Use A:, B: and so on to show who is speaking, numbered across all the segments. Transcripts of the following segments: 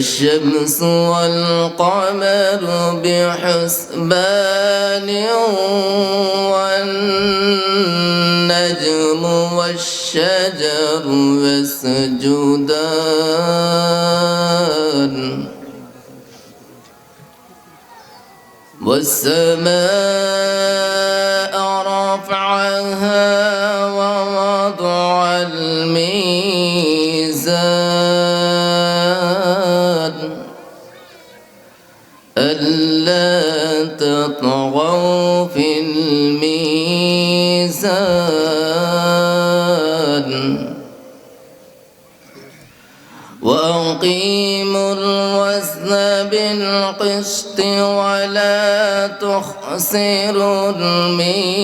A: الشمس والقمر بحسبان والنجم والشجر يسجدان والسماء رفعها في الميزان. وأقيموا الوزن بالقسط ولا تخسروا الميزان.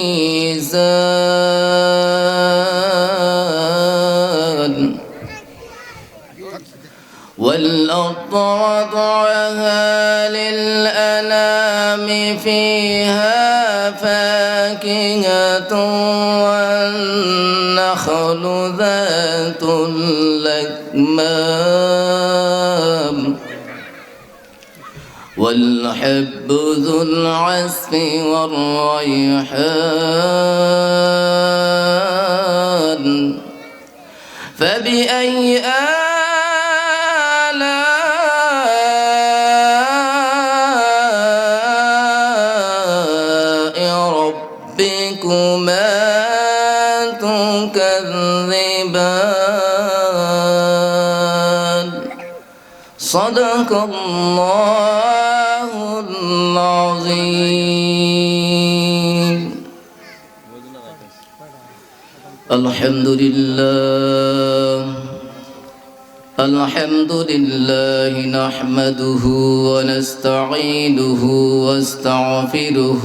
A: والأرض وضعها للأنام فيها ذات الأكمام والحب ذو العسف والريحان. فبأي آلاء صدق الله العظيم الحمد لله الحمد لله نحمده ونستعينه واستغفره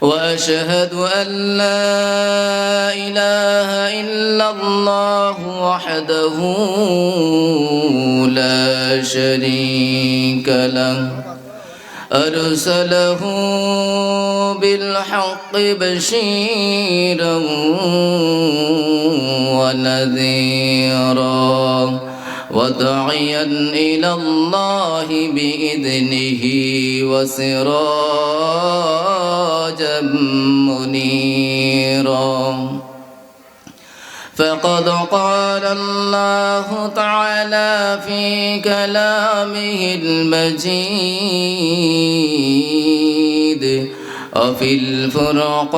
A: وأشهد أن لا إله إلا الله وحده لا شريك له. أرسله بالحق بشيرا ونذيرا. وداعيا إلى الله باذنه وسراجا منيرا. فقد قال الله تعالى في كلامه المجيد وفي الفرقانه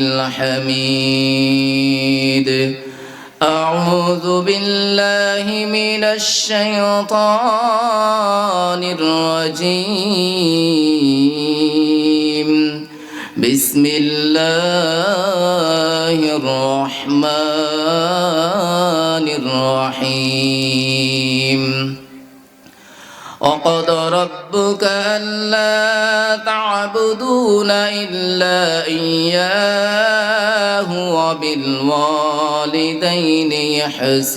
A: الحميد. أعوذ بالله من الشيطان الرجيم. بسم الله الرحمن الرحيم. وقد ربك ألا تعبدون إلا إياه. وبالوالدين إحسان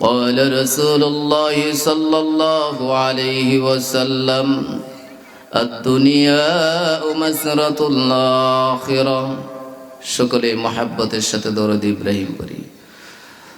A: قال رسول الله صلى الله عليه وسلم الدنيا مسرة الآخرة সকলে মহাব্বতের সাথে দরদ ইব্রাহিম করি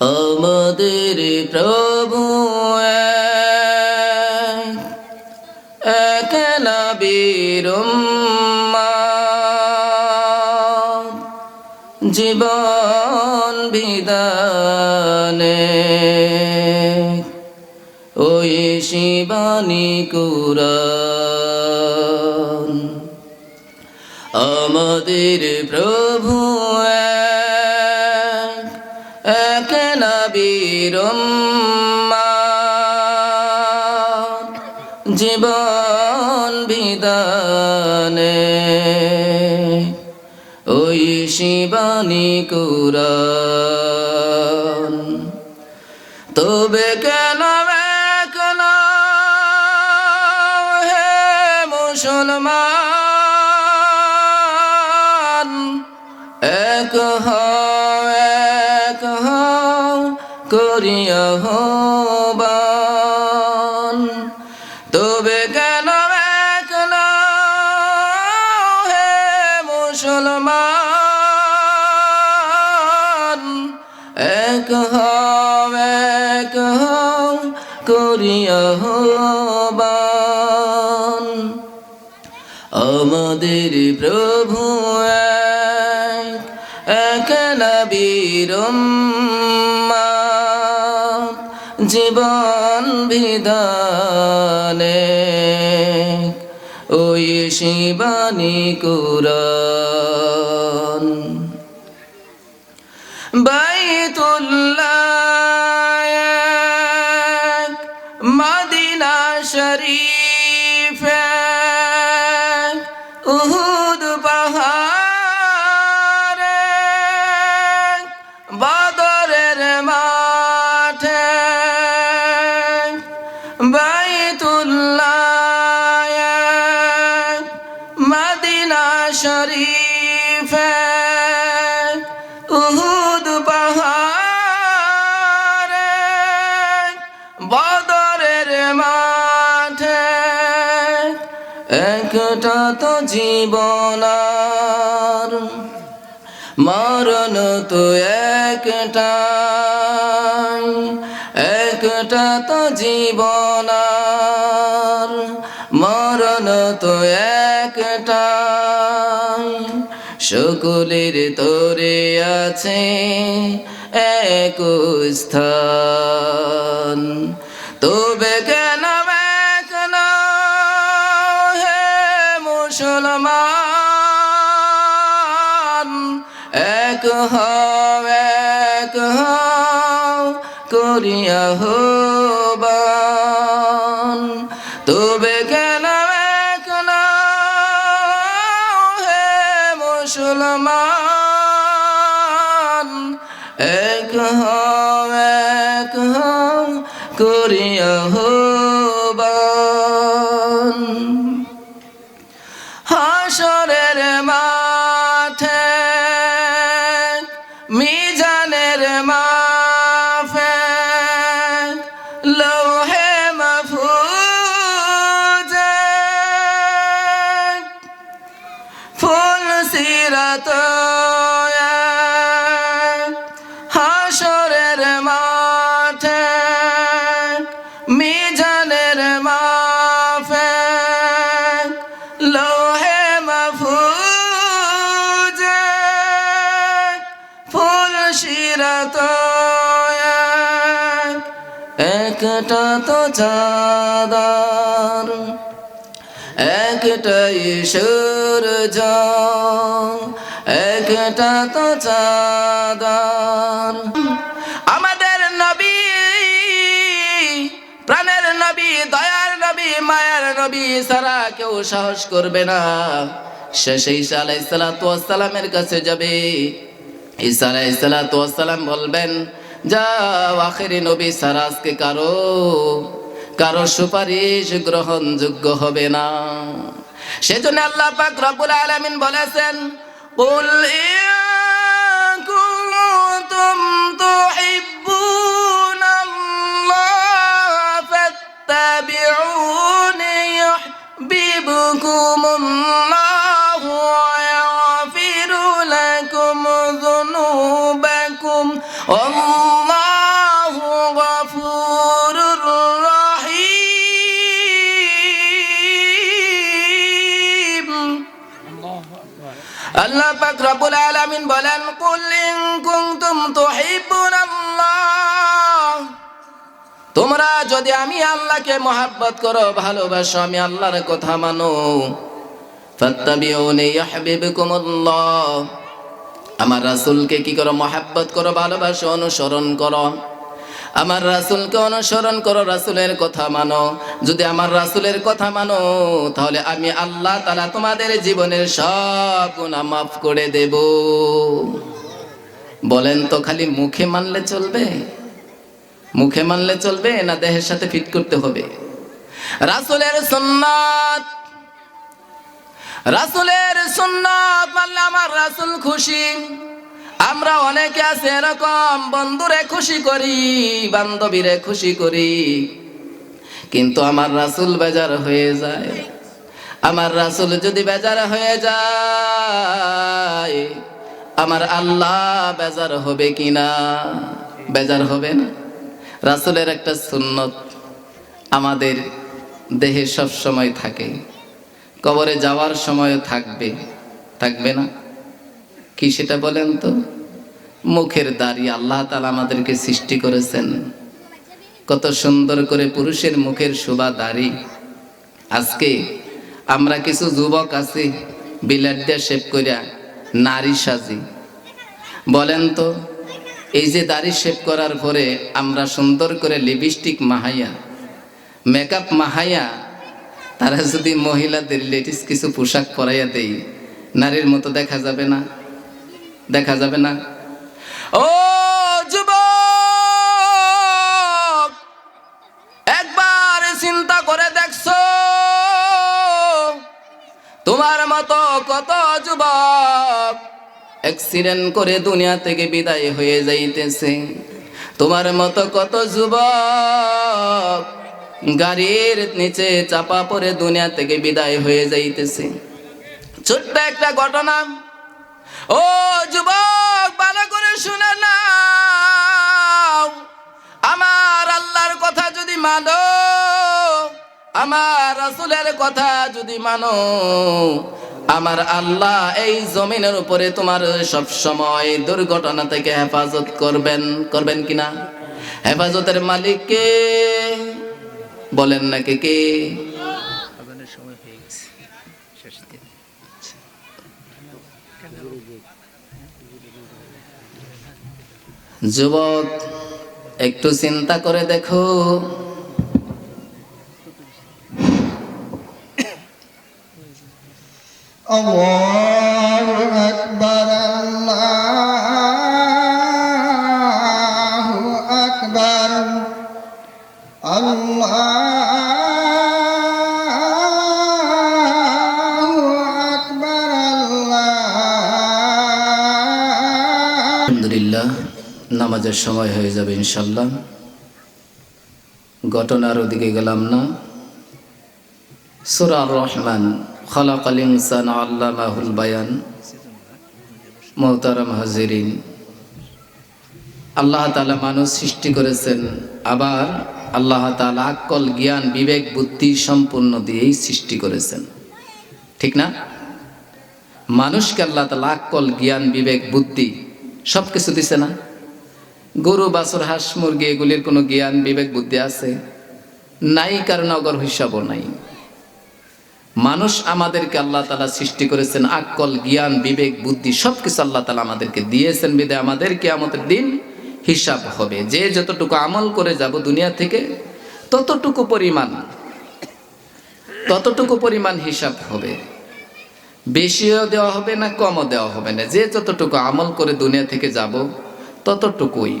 A: আমাদের প্রভু এক, একলা জীবন বিদানে ওই শিবানী কুরান আমাদের প্রভু জীবন বিদানে ওই শিবানী কুরান তবে কেন কেন হে মুসলমান? এক হও করিয়া হবান তবে কেন কেন হে মুসলমান? এক হও এক হও করিয়া হবান। আমাদের প্রভু এক একলা বীরম্মা বিধানে। ওই শিবানী কুরান বাইতুল্লাহ এক, মদিনা শরীফ। তো জীবনার মরণ তো একটা একটা তো জীবনার মরণ তো একটা সকলের তোরে আছে এক স্থান, তবে কেন হও এক হও একটাই সূর্য একটা তো চাঁদার আমাদের নবী, প্রাণের নবী, দয়ার নবী, মায়ার নবী সারা কেউ সাহস করবে না। শেষে ঈসা আলাইসালামের কাছে যাবে। ঈসা আলাইসালাম বলবেন, যাও আখেরি নবী, সারা আজকে কারও কারও সুপারিশ গ্রহণযোগ্য হবে না। সেজন্য আল্লাহ পাক রব্বুল আলামিন বলেছেন কুল ইয়া আলামিন বলেন, কুল ইন কুনতুম তুহিব্বুনাল্লাহ তোমরা যদি আমি আল্লাহকে মহাব্বত করো, ভালোবাসো, আমি আল্লাহর কথা মানো। ফাত্তাবিউনি ইউহিব্বুকুমুল্লাহ। আমার রাসূলকে কি করো, মহাব্বত করো, ভালোবাসো, অনুসরণ করো। আমার রাসুলকে অনুসরণ করো, রাসুলের কথা মানো। যদি আমার রাসুলের কথা মানো, তাহলে আমি আল্লাহ তাআলা তোমাদের জীবনের সব গুনাহ মাফ করে দেব। বলেন তো খালি মুখে মানলে চলবে? মুখে মানলে চলবে না দেহের সাথে ফিট করতে হবে? রাসুলের সুন্নাত রাসুলের সুন্নাত মানলে আমার রাসুল খুশি। আমরা অনেকে আছে এরকম বন্ধুরে খুশি করি, বান্ধবীরে খুশি করি। কিন্তু আমার রাসুল বেজার হয়ে যায়। আমার রাসূল যদি বেজার হয়ে যায়, আমার আল্লাহ বেজার হবে কিনা? বেজার হবে না। রাসুলের একটা সুন্নত আমাদের দেহে সব সময় থাকে। কবরে যাওয়ার সময় থাকবে থাকবে না। কি সেটা বলেন তো? মুখের দাড়ি আল্লাহ তালা আমাদেরকে সৃষ্টি করেছেন। কত সুন্দর করে পুরুষের মুখের শোভা দাড়ি। আজকে আমরা কিছু যুবক আছি বিলাট দিয়ে শেপ করিয়া নারী সাজি। বলেন তো, এই যে দাড়ি শেপ করার পরে আমরা সুন্দর করে লিপস্টিক মাহাইয়া মেকআপ মাহাইয়া, তারা যদি মহিলাদের লেডিস কিছু পোশাক পরাইয়া দেই, নারীর মতো দেখা যাবে না? দেখা যাবে না। ও যুবক, একবার চিন্তা করে দেখছ, তোমার মতো কত যুবক অ্যাক্সিডেন্ট করে দুনিয়া থেকে বিদায় হয়ে যাইতেছে। তোমার মতো কত যুবক গাড়ির নিচে চাপা পড়ে দুনিয়া থেকে বিদায় হয়ে যাইতেছে। ছোট্ট একটা ঘটনা ও যুবক, ভালো করে শুনে নাও। আমার আল্লাহর কথা যদি মানো, আমার রাসূলের কথা যদি মানো, আমার আল্লাহ এই জমিনের উপরে তোমার সব সময় দুর্ঘটনা থেকে হেফাজত করবেন করবেন কিনা? হেফাজতের মালিক কে? বলেন নাকি কে
B: আজানের সময় হয়ে গেছে শেষ দিন
A: যুবক একটু চিন্তা করে দেখো। Allah সময় হয়ে যাবে ইনশাল্লাহ। ঘটনার ওদিকে গেলাম না। সুরার রহমান খলাকাল ইনসান আল্লামাহুল বায়ান, মোহতারাম হাজিরিন। আল্লাহ তাআলা মানুষ সৃষ্টি করেছেন, আবার আল্লাহ তাআলা আকল, জ্ঞান, বিবেক, বুদ্ধি সম্পূর্ণ দিয়েই সৃষ্টি করেছেন। ঠিক না? মানুষকে আল্লাহ তালা আকল, জ্ঞান, বিবেক, বুদ্ধি সব কিছু দিছে না। গরু, বাছর, হাঁস, মুরগি, এগুলির কোনো জ্ঞান, বিবেক, বুদ্ধি আছে? নাই, কারণ অগর হিসাবও নাই। মানুষ আমাদেরকে আল্লাহ তালা সৃষ্টি করেছেন আকল, জ্ঞান, বিবেক, বুদ্ধি সব কিছু আল্লাহ তালা আমাদেরকে দিয়েছেন। বিদে আমাদেরকে আমাদের দিন হিসাব হবে। যে যতটুকু আমল করে যাব দুনিয়া থেকে, ততটুকু পরিমাণ ততটুকু পরিমাণ হিসাব হবে। বেশিও দেওয়া হবে না, কমও দেওয়া হবে না। যে যতটুকু আমল করে দুনিয়া থেকে যাব ততটুকুই।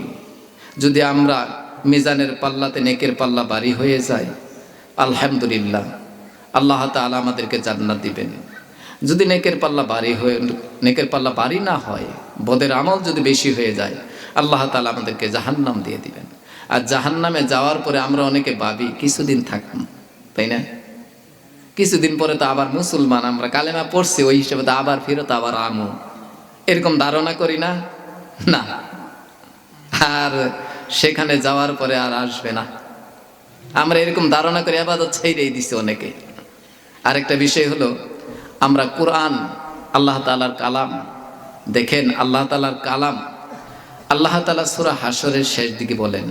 A: যদি আমরা মিজানের পাল্লাতে নেকের পাল্লা বাড়ি হয়ে যায় আলহামদুলিল্লাহ, আল্লাহ তাআলা আমাদেরকে জান্নাত দিবেন। যদি নেকের পাল্লা বাড়ি হয়ে, নেকের পাল্লা বাড়ি না হয়, বদের আমল যদি বেশি হয়ে যায়, আল্লাহ তালা আমাদেরকে জাহান্নাম দিয়ে দিবেন। আর জাহান্নামে যাওয়ার পরে আমরা অনেকে ভাবি, কিছুদিন থাকব তাই না? কিছুদিন পরে তো আবার মুসলমান, আমরা কালেমা পড়ছি, ওই হিসেবে তো আবার ফেরত আবার আমু। এরকম ধারণা করি না? না। আর সেখানে যাওয়ার পরে আর আসবে না। আমরা এরকম ধারণা করি আবাদত ছেড়েই দিছি অনেকে। আরেকটা বিষয় হলো, আমরা কোরআন, আল্লাহ তালার কালাম, দেখেন আল্লাহ তালার কালাম, আল্লাহ তালা সুরা হাসরের শেষ দিকে বলেন,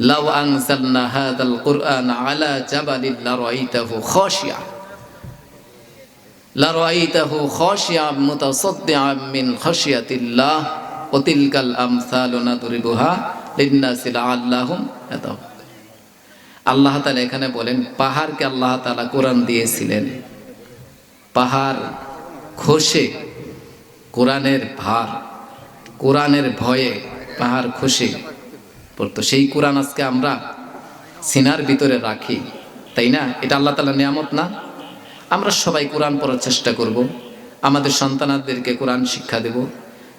A: লাউ আনজালনা হাদাল কুরআন আলা জাবালিন লারাইতাহু খাশিয়া। লারাইতাহু খাশিয়া মুতাসাদ্দিআন মিন খাশিয়াতিল্লাহ। ওয়া তিলকাল আমসালু নাদরিবুহা লিন্নাসি লাআল্লাহুম ইয়াতাকুন আল্লাহ তাআলা এখানে বলেন, পাহাড়কে আল্লাহ তাআলা কোরআন দিয়েছিলেন। পাহাড় খসে, কোরআনের ভার, কোরআনের ভয়ে পাহাড় খসে। পড়তো সেই কোরআন আজকে আমরা সিনার ভিতরে রাখি, তাই না? এটা আল্লাহ তালা নিয়ামত না? আমরা সবাই কোরআন পড়ার চেষ্টা করব। আমাদের সন্তানাদেরকে কোরআন শিক্ষা দেব।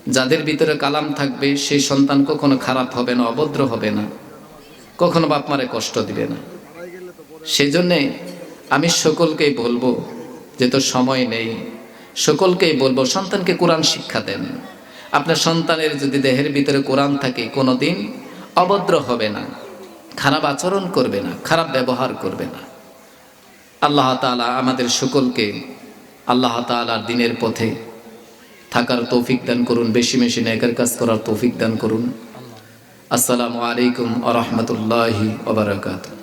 A: যাদের ভিতরে কালাম থাকবে সেই সন্তান কখনো খারাপ হবে না, অভদ্র হবে না। কখনো বাপ মারে কষ্ট দিবে না। সেই জন্যে আমি সকলকেই বলব যে তো সময় নেই। সকলকেই বলব, সন্তানকে কোরআন শিক্ষা দেন। আপনার সন্তানের যদি দেহের ভিতরে কোরআন থাকে কোনো দিন অভদ্র হবে না, খারাপ আচরণ করবে না, খারাপ ব্যবহার করবে না। আল্লাহ তাআলা আমাদের সকলকে, আল্লাহ তাআলার দিনের পথে থাকার তৌফিক দান করুন, বেশি বেশি নেকের কাজ করার তৌফিক দান করুন। আসসালামু আলাইকুম আ রহমতুল্লাহি ওবরাকাতুহ